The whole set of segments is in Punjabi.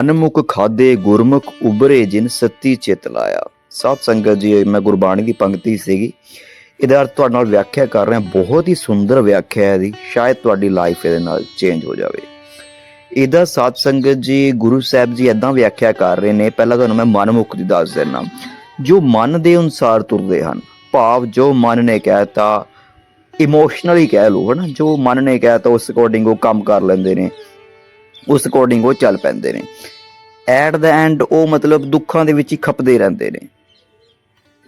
ਅਨਮੁਖ ਖਾਦੇ ਗੁਰਮੁਖ ਉਬਰੇ ਜਿਨ ਸਤੀ ਚਿਤ ਲਾਇਆ। ਸਾਧ ਸੰਗਤ ਜੀ, ਮੈਂ ਗੁਰਬਾਣੀ ਦੀ ਪੰਕਤੀ ਸੀਗੀ। ਇਹਦਾ ਅਰਥ ਤੁਹਾਡੇ ਨਾਲ ਵਿਆਖਿਆ ਕਰ ਰਿਹਾ। ਬਹੁਤ ਹੀ ਸੁੰਦਰ ਵਿਆਖਿਆ ਹੈ ਇਹਦੀ। ਸ਼ਾਇਦ ਤੁਹਾਡੀ ਲਾਈਫ ਇਹਦੇ ਨਾਲ ਚੇਂਜ ਹੋ ਜਾਵੇ। ਇਹਦਾ ਸਾਧ ਸੰਗਤ ਜੀ, ਗੁਰੂ ਸਾਹਿਬ ਜੀ ਇਦਾਂ ਵਿਆਖਿਆ ਕਰ ਰਹੇ ਨੇ। ਪਹਿਲਾਂ ਤੁਹਾਨੂੰ ਮੈਂ ਮਨਮੁਖ ਦੀ ਦੱਸ ਦਿੰਦਾ। ਜੋ ਮਨ ਦੇ ਅਨੁਸਾਰ ਤੁਰਦੇ ਹਨ, ਭਾਵ ਜੋ ਮਨ ਨੇ ਕਹਿਤਾ ਇਮੋਸ਼ਨਲੀ ਕਹਿ ਲਓ, ਹਨਾ? ਜੋ ਮਨ ਨੇ ਕਹਿਤਾ, ਉਸ ਅਕੋਰਡਿੰਗ ਉਹ ਕੰਮ ਕਰ ਲੈਂਦੇ ਨੇ। ਉਸ ਅਕੋਰਡਿੰਗ ਉਹ ਚੱਲ ਪੈਂਦੇ ਨੇ। ਐਟ ਦਾ ਐਂਡ ਉਹ ਮਤਲਬ ਦੁੱਖਾਂ ਦੇ ਵਿੱਚ ਹੀ ਖਪਦੇ ਰਹਿੰਦੇ ਨੇ।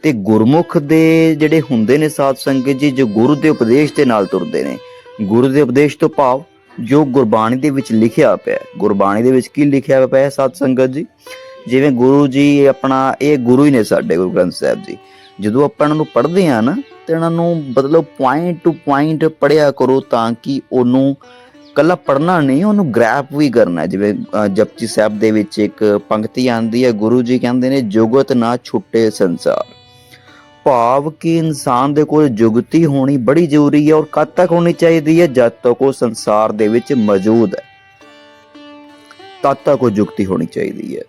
ਤੇ ਗੁਰਮੁਖ ਦੇ ਜਿਹੜੇ ਹੁੰਦੇ ਨੇ ਸਾਧ ਸੰਗਤ ਜੀ, ਜੋ ਗੁਰੂ ਦੇ ਉਪਦੇਸ਼ ਦੇ ਨਾਲ ਤੁਰਦੇ ਨੇ। ਗੁਰੂ ਦੇ ਉਪਦੇਸ਼ ਤੋਂ ਭਾਵ ਜੋ ਗੁਰਬਾਣੀ ਦੇ ਵਿੱਚ ਲਿਖਿਆ ਪਿਆ ਗੁਰਬਾਣੀ ਦੇ ਵਿੱਚ ਕੀ ਲਿਖਿਆ ਪਿਆ ਹੈ ਸਾਧ ਸੰਗਤ ਜੀ? ਜਿਵੇਂ ਗੁਰੂ ਜੀ ਆਪਣਾ, ਇਹ ਗੁਰੂ ਹੀ ਨੇ ਸਾਡੇ ਗੁਰੂ ਗ੍ਰੰਥ ਸਾਹਿਬ ਜੀ। ਜਦੋਂ ਆਪਾਂ ਇਹਨਾਂ ਨੂੰ ਪੜ੍ਹਦੇ ਆ ਨਾ, ਤੇ ਇਹਨਾਂ ਨੂੰ ਮਤਲਬ ਪੁਆਇੰਟ ਟੂ ਪੁਆਇੰਟ ਪੜਿਆ ਕਰੋ ਤਾਂ ਕਿ ਉਹਨੂੰ ਕੱਲਾ ਪੜਨਾ ਨਹੀਂ ਉਹਨੂੰ ਗ੍ਰੈਪ ਵੀ ਕਰਨਾ ਜਿਵੇਂ ਅ, ਜਪਜੀ ਸਾਹਿਬ ਦੇ ਵਿੱਚ ਇੱਕ ਪੰਕਤੀ ਆਂਦੀ ਹੈ ਗੁਰੂ ਜੀ ਕਹਿੰਦੇ ਨੇ ਜੁਗਤ ਨਾ ਛੁੱਟੇ ਸੰਸਾਰ। ਭਾਵ ਕਿ ਇਨਸਾਨ ਦੇ ਕੋਲ ਜੁਗਤੀ ਹੋਣੀ ਬੜੀ ਜ਼ਰੂਰੀ ਹੈ ਔਰ ਕਦ ਤੱਕ ਹੋਣੀ ਚਾਹੀਦੀ ਹੈ? ਜਦ ਤੱਕ ਉਹ ਸੰਸਾਰ ਦੇ ਵਿੱਚ ਮੌਜੂਦ ਹੈ। ਤਦ ਤੱਕ ਉਹ ਜੁਗਤੀ ਹੋਣੀ ਚਾਹੀਦੀ ਹੈ।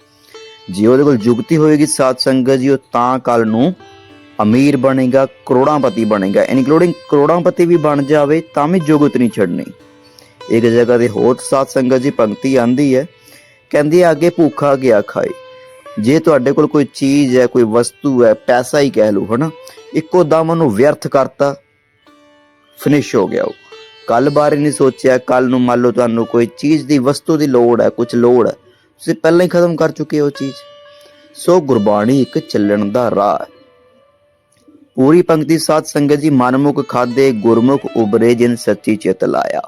ਜੇ ਉਹਦੇ ਕੋਲ ਜੁਗਤੀ ਹੋਏਗੀ ਸਾਧ ਸੰਗਤ ਜੀ ਉਹ ਤਾਂ ਕੱਲ ਨੂੰ ਅਮੀਰ ਬਣੇਗਾ ਕਰੋੜਾਂਪਤੀ ਬਣੇਗਾ। ਇਨਕਲੂਡਿੰਗ ਕਰੋੜਾਂਪਤੀ ਵੀ ਬਣ ਜਾਵੇ ਤਾਂ ਵੀ ਜੁਗਤ ਨਹੀਂ ਛੱਡਣੀ। ਇੱਕ ਜਗ੍ਹਾ ਤੇ ਹੋਰ ਸਾਧ ਸੰਗਤ ਜੀ ਪੰਕਤੀ ਆਂਦੀ ਹੈ ਕਹਿੰਦੀ ਹੈ, ਅੱਗੇ ਭੁੱਖਾ ਗਿਆ ਖਾਏ। ਜੇ ਤੁਹਾਡੇ ਕੋਲ ਕੋਈ ਚੀਜ਼ ਹੈ ਕੋਈ ਵਸਤੂ ਹੈ ਪੈਸਾ ਹੀ ਕਹਿ ਲਓ ਹਨਾ ਇੱਕੋ ਦਮ ਉਹਨੂੰ ਵਿਅਰਥ ਕਰਤਾ ਫਿਨਿਸ਼ ਹੋ ਗਿਆ ਉਹ। ਕੱਲ ਬਾਰੇ ਨਹੀਂ ਸੋਚਿਆ ਕੱਲ ਨੂੰ ਮੰਨ ਲਓ ਤੁਹਾਨੂੰ ਕੋਈ ਚੀਜ਼ ਦੀ ਵਸਤੂ ਦੀ ਲੋੜ ਹੈ ਕੁਝ ਲੋੜ ਹੈ ਤੁਸੀਂ ਪਹਿਲਾਂ ਹੀ ਖਤਮ ਕਰ ਚੁੱਕੇ ਹੋ ਚੀਜ਼। ਸੋ ਗੁਰਬਾਣੀ ਇੱਕ ਚੱਲਣ ਦਾ ਰਾਹ ਹੈ। ਪੂਰੀ ਪੰਕਤੀ ਸਾਧ ਸੰਗਤ ਜੀ ਮਨਮੁਖ ਖਾਦੇ ਗੁਰਮੁਖ ਉਬਰੇ ਜਿਨ ਸੱਚੀ ਚਿਤ ਲਾਇਆ।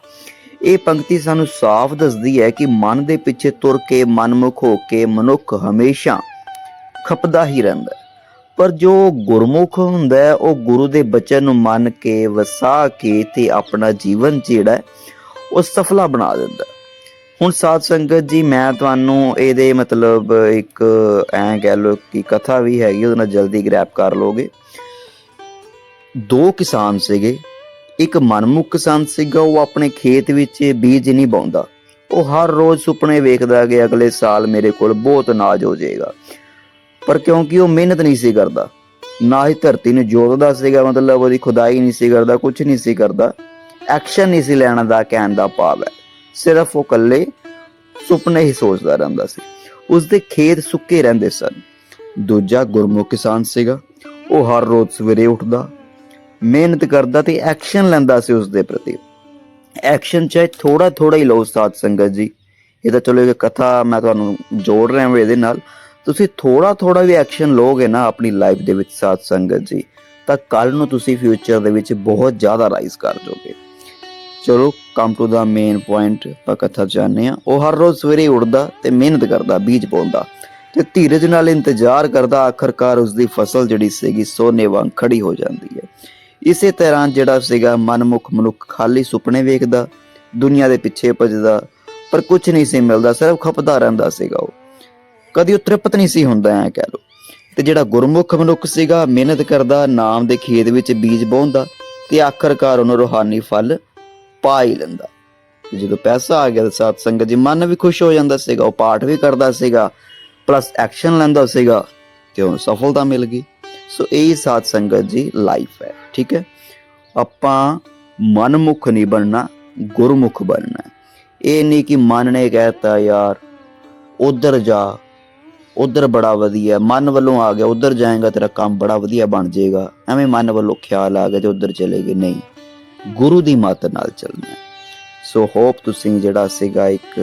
ਇਹ ਪੰਕਤੀ ਸਾਨੂੰ ਸਾਫ਼ ਦੱਸਦੀ ਹੈ ਕਿ ਮਨ ਦੇ ਪਿੱਛੇ ਤੁਰ ਕੇ ਮਨਮੁਖ ਹੋ ਕੇ ਮਨੁੱਖ ਹਮੇਸ਼ਾ ਖਪਦਾ ਹੀ ਰਹਿੰਦਾ ਪਰ ਜੋ ਗੁਰਮੁਖ ਹੁੰਦਾ ਹੈ, ਉਹ ਗੁਰੂ ਦੇ ਬਚਨ ਨੂੰ ਮੰਨ ਕੇ ਵਸਾ ਕੇ ਤੇ ਆਪਣਾ ਜੀਵਨ ਜਿਹੜਾ ਉਹ ਸਫਲਾ ਬਣਾ ਦਿੰਦਾ ਹੁਣ ਸਾਧ ਸੰਗਤ ਜੀ, ਮੈਂ ਤੁਹਾਨੂੰ ਇਹਦੇ ਮਤਲਬ ਇੱਕ ਐਂ ਕਹਿ ਲਓ ਕਿ ਕਥਾ ਵੀ ਹੈਗੀ, ਉਹਦੇ ਨਾਲ ਜਲਦੀ ਗ੍ਰੈਪ ਕਰ ਲੋਗੇ ਦੋ ਕਿਸਾਨ ਸੀਗੇ ਇੱਕ ਮਨਮੁਖ ਕਿਸਾਨ ਸੀਗਾ, ਉਹ ਆਪਣੇ ਖੇਤ ਵਿੱਚ ਬੀਜ ਨਹੀਂ ਬਾਉਂਦਾ ਉਹ ਹਰ ਰੋਜ਼ ਸੁਪਨੇ ਵੇਖਦਾ ਕਿ ਅਗਲੇ ਸਾਲ ਮੇਰੇ ਕੋਲ ਬਹੁਤ ਅਨਾਜ ਹੋ ਜਾਏਗਾ। ਪਰ ਕਿਉਂਕਿ ਉਹ ਮਿਹਨਤ ਨਹੀਂ ਸੀ ਕਰਦਾ, ਨਾ ਹੀ ਧਰਤੀ ਨੂੰ ਜੋਤਦਾ ਸੀਗਾ, ਮਤਲਬ ਉਹਦੀ ਖੁਦਾਈ ਨਹੀਂ ਸੀ ਕਰਦਾ ਕੁਝ ਨਹੀਂ ਸੀ ਕਰਦਾ, ਐਕਸ਼ਨ ਨਹੀਂ ਸੀ ਲੈਣ ਦਾ, ਕਹਿਣ ਦਾ ਭਾਵ ਹੈ। ਸਿਰਫ ਉਹ ਇਕੱਲੇ ਸੁਪਨੇ ਹੀ ਸੋਚਦਾ ਰਹਿੰਦਾ ਸੀ। ਉਸ ਦੇ ਖੇਤ ਸੁੱਕੇ ਰਹਿੰਦੇ ਸਨ। ਦੂਜਾ ਗੁਰਮੁਖ ਕਿਸਾਨ ਸੀਗਾ, ਉਹ ਹਰ ਰੋਜ਼ ਸਵੇਰੇ ਉੱਠਦਾ ਮਿਹਨਤ ਕਰਦਾ ਤੇ ਐਕਸ਼ਨ ਲੈਂਦਾ ਸੀ ਉਸ ਦੇ ਪ੍ਰਤੀ। ਐਕਸ਼ਨ ਚਾਹੇ ਥੋੜਾ ਥੋੜਾ ਹੀ ਲਓ ਸਾਧ ਸੰਗਤ ਜੀ। ਇਹ ਤਾਂ ਚਲੋ ਇੱਕ ਕਥਾ ਮੈਂ ਤੁਹਾਨੂੰ ਜੋੜ ਰਿਹਾ ਹਾਂ ਇਹਦੇ ਨਾਲ। ਤੁਸੀਂ ਥੋੜਾ ਥੋੜਾ ਵੀ ਐਕਸ਼ਨ ਲਓਗੇ ਨਾ ਆਪਣੀ ਲਾਈਫ ਦੇ ਵਿੱਚ ਸਾਧ ਸੰਗਤ ਜੀ, ਤਾਂ ਕੱਲ ਨੂੰ ਤੁਸੀਂ ਫਿਊਚਰ ਦੇ ਵਿੱਚ ਬਹੁਤ ਜ਼ਿਆਦਾ ਰਾਈਜ਼ ਕਰ ਜਾਓਗੇ। ਚਲੋ, come to the main point ਆਪਾਂ ਕਥਾ ਜਾਣਦੇ ਆ ਉਹ ਹਰ ਰੋਜ਼ ਸਵੇਰੇ ਉੱਠਦਾ ਤੇ ਮਿਹਨਤ ਕਰਦਾ, ਬੀਜ ਪਾਉਂਦਾ। ਤੇ ਧੀਰਜ ਨਾਲ ਇੰਤਜ਼ਾਰ ਕਰਦਾ, ਆਖਰਕਾਰ ਉਸ ਦੀ ਫਸਲ ਜਿਹੜੀ ਸੀਗੀ, ਸੋਨੇ ਵਾਂਗ ਖੜੀ ਹੋ ਜਾਂਦੀ ਹੈ। ਇਸੇ ਤਰ੍ਹਾਂ ਜਿਹੜਾ ਸੀਗਾ ਮਨਮੁਖ ਮਨੁੱਖ ਖਾਲੀ ਸੁਪਨੇ ਵੇਖਦਾ, ਦੁਨੀਆ ਦੇ ਪਿੱਛੇ ਭੱਜਦਾ, ਪਰ ਕੁਝ ਨਹੀਂ ਸੀ ਮਿਲਦਾ, ਸਿਰਫ ਖਪਦਾ ਰਹਿੰਦਾ ਸੀਗਾ ਉਹ। ਕਦੀ ਉਹ ਤ੍ਰਿਪਤ ਨਹੀਂ ਸੀ ਹੁੰਦਾ, ਐ ਕਹਿ ਲੋ ਤੇ ਜਿਹੜਾ ਗੁਰਮੁਖ ਮਨੁੱਖ ਸੀਗਾ, ਮਿਹਨਤ ਕਰਦਾ, ਨਾਮ ਦੇ ਖੇਤ ਵਿੱਚ ਬੀਜ ਬੋਂਦਾ ਤੇ ਆਖਰਕਾਰ ਉਹਨੂੰ ਰੋਹਾਨੀ ਫਲ ਪਾ ਹੀ ਲੈਂਦਾ। ਤੇ ਜਦੋਂ ਪੈਸਾ ਆ ਗਿਆ ਤਾਂ ਸਾਧ ਸੰਗਤ ਜੀ, ਮਨ ਵੀ ਖੁਸ਼ ਹੋ ਜਾਂਦਾ ਸੀਗਾ, ਉਹ ਪਾਠ ਵੀ ਕਰਦਾ ਸੀਗਾ ਪਲੱਸ ਐਕਸ਼ਨ ਲੈਂਦਾ ਸੀਗਾ ਤੇ ਉਹਨੂੰ ਸਫਲਤਾ ਮਿਲ ਗਈ। ਸੋ ਇਹ ਸਾਧ ਸੰਗਤ ਜੀ ਲਾਈਫ ਹੈ। ਠੀਕ ਹੈ? ਆਪਾਂ ਮਨਮੁਖ ਨਹੀਂ ਬਣਨਾ, ਗੁਰਮੁਖ ਬਣਨਾ ਇਹ ਨਹੀਂ ਕਿ ਮਨ ਨੇ ਕਹਿਤਾ, ਯਾਰ, ਉਧਰ ਜਾ, ਉਧਰ ਬੜਾ ਵਧੀਆ ਮਨ ਵੱਲੋਂ ਆ ਗਿਆ, ਉਧਰ ਜਾਏਗਾ, ਤੇਰਾ ਕੰਮ ਬੜਾ ਵਧੀਆ ਬਣ ਜਾਏਗਾ। ਐਵੇਂ ਮਨ ਵੱਲੋਂ ਖਿਆਲ ਆ ਗਿਆ ਤੇ ਉਧਰ ਚਲੇ ਗਏ। ਨਹੀਂ, ਗੁਰੂ ਦੀ ਮੱਤ ਨਾਲ ਚੱਲਣਾ ਸੋ ਹੋਪ ਤੁਸੀਂ ਜਿਹੜਾ ਸੀਗਾ ਇੱਕ,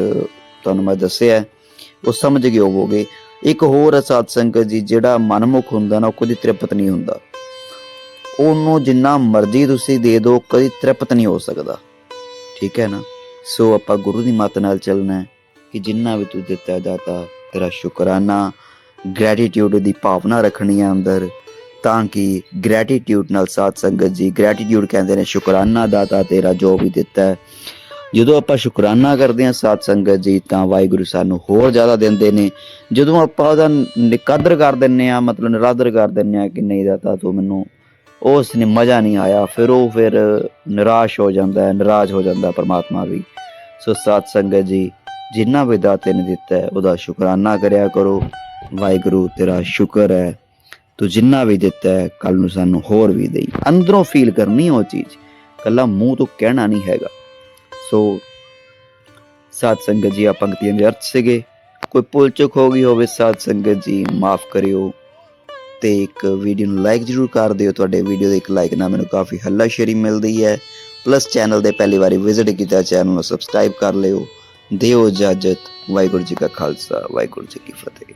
ਤੁਹਾਨੂੰ ਮੈਂ ਦੱਸਿਆ ਉਹ ਸਮਝ ਗਏ ਹੋਵੋਗੇ। ਇੱਕ ਹੋਰ ਹੈ ਸਾਧ ਸੰਗਤ ਜੀ, ਜਿਹੜਾ ਮਨਮੁਖ ਹੁੰਦਾ ਨਾ, ਉਹ ਕਦੀ ਤ੍ਰਿਪਤ ਨਹੀਂ ਹੁੰਦਾ। ਉਹਨੂੰ ਜਿੰਨਾ ਮਰਜ਼ੀ ਤੁਸੀਂ ਦੇ ਦਿਓ, ਕਦੀ ਤ੍ਰਿਪਤ ਨਹੀਂ ਹੋ ਸਕਦਾ। ਠੀਕ ਹੈ ਨਾ? ਸੋ ਆਪਾਂ ਗੁਰੂ ਦੀ ਮੱਤ ਨਾਲ ਚੱਲਣਾ ਹੈ ਕਿ ਜਿੰਨਾ ਵੀ ਤੂੰ ਦਿੱਤਾ ਦਾਤਾ ਤੇਰਾ ਸ਼ੁਕਰਾਨਾ ਗ੍ਰੈਟੀਟਿਊਡ ਦੀ ਭਾਵਨਾ ਰੱਖਣੀ ਹੈ ਅੰਦਰ, ਤਾਂ ਕਿ ਗ੍ਰੈਟੀਟਿਊਡ ਨਾਲ ਸਾਧ ਸੰਗਤ ਜੀ ਗ੍ਰੈਟੀਟਿਊਡ ਕਹਿੰਦੇ ਨੇ, ਸ਼ੁਕਰਾਨਾ ਦਾਤਾ ਤੇਰਾ ਜੋ ਵੀ ਦਿੱਤਾ ਹੈ। ਜਦੋਂ ਆਪਾਂ ਸ਼ੁਕਰਾਨਾ ਕਰਦੇ ਹਾਂ ਸਾਧ ਸੰਗਤ ਜੀ, ਤਾਂ ਵਾਹਿਗੁਰੂ ਸਾਨੂੰ ਹੋਰ ਜ਼ਿਆਦਾ ਦਿੰਦੇ ਨੇ। ਜਦੋਂ ਆਪਾਂ ਉਹਦਾ ਨਿਕਦਰ ਕਰ ਦਿੰਨੇ ਆ ਮਤਲਬ ਨਿਰਾਦਰ ਕਰ ਦਿੰਨੇ ਆ ਕਿ ਨਹੀਂ ਦਾਤਾ, ਤੂੰ ਮੈਨੂੰ ਉਸ ਨੇ ਮਜ਼ਾ ਨਹੀਂ ਆਇਆ। ਫਿਰ ਉਹ ਫਿਰ ਨਿਰਾਸ਼ ਹੋ ਜਾਂਦਾ ਹੈ, ਨਿਰਾਸ਼ ਹੋ ਜਾਂਦਾ ਪਰਮਾਤਮਾ ਵੀ। ਸੋ ਸਾਧ ਸੰਗਤ ਜੀ, ਜਿੰਨਾ ਵੀ ਦਾਤੇ ਨੇ ਦਿੱਤਾ ਹੈ, ਉਹਦਾ ਸ਼ੁਕਰਾਨਾ ਕਰਿਆ ਕਰੋ। ਵਾਹਿਗੁਰੂ, ਤੇਰਾ ਸ਼ੁਕਰ ਹੈ। ਤੂੰ ਜਿੰਨਾ ਵੀ ਦਿੱਤਾ ਹੈ ਕੱਲ ਨੂੰ ਸਾਨੂੰ ਹੋਰ ਵੀ ਦੇਈ। ਅੰਦਰੋਂ ਫੀਲ ਕਰਨੀ ਉਹ ਚੀਜ਼। ਕੱਲਾ ਮੂੰਹ ਤੋਂ ਕਹਿਣਾ ਨਹੀਂ ਹੈਗਾ। ਸੋ ਸਾਧ ਸੰਗਤ ਜੀ ਆ ਪੰਕਤੀਆਂ ਦੇ ਅਰਥ ਸੀਗੇ। ਕੋਈ ਭੁੱਲ ਚੁੱਕ ਹੋ ਗਈ ਹੋਵੇ ਸਾਧ ਸੰਗਤ ਜੀ, ਮਾਫ ਕਰਿਓ। ਤੇ ਇੱਕ ਵੀਡੀਓ ਨੂੰ ਲਾਈਕ ਜ਼ਰੂਰ ਕਰ ਦਿਓ। ਤੁਹਾਡੇ ਵੀਡੀਓ ਦੇ ਇੱਕ ਲਾਈਕ ਨਾਲ ਮੈਨੂੰ ਕਾਫੀ ਹੱਲਾਸ਼ੇਰੀ ਮਿਲਦੀ ਹੈ। ਪਲੱਸ ਚੈਨਲ ਦੇ ਪਹਿਲੀ ਵਾਰੀ ਵਿਜ਼ਿਟ ਕੀਤਾ ਚੈਨਲ ਨੂੰ ਸਬਸਕ੍ਰਾਈਬ ਕਰ ਲਿਓ। ਦਿਓ ਇਜਾਜ਼ਤ। ਵਾਹਿਗੁਰੂ ਜੀ ਕਾ ਖਾਲਸਾ, ਵਾਹਿਗੁਰੂ ਜੀ ਕੀ ਫਤਿਹ।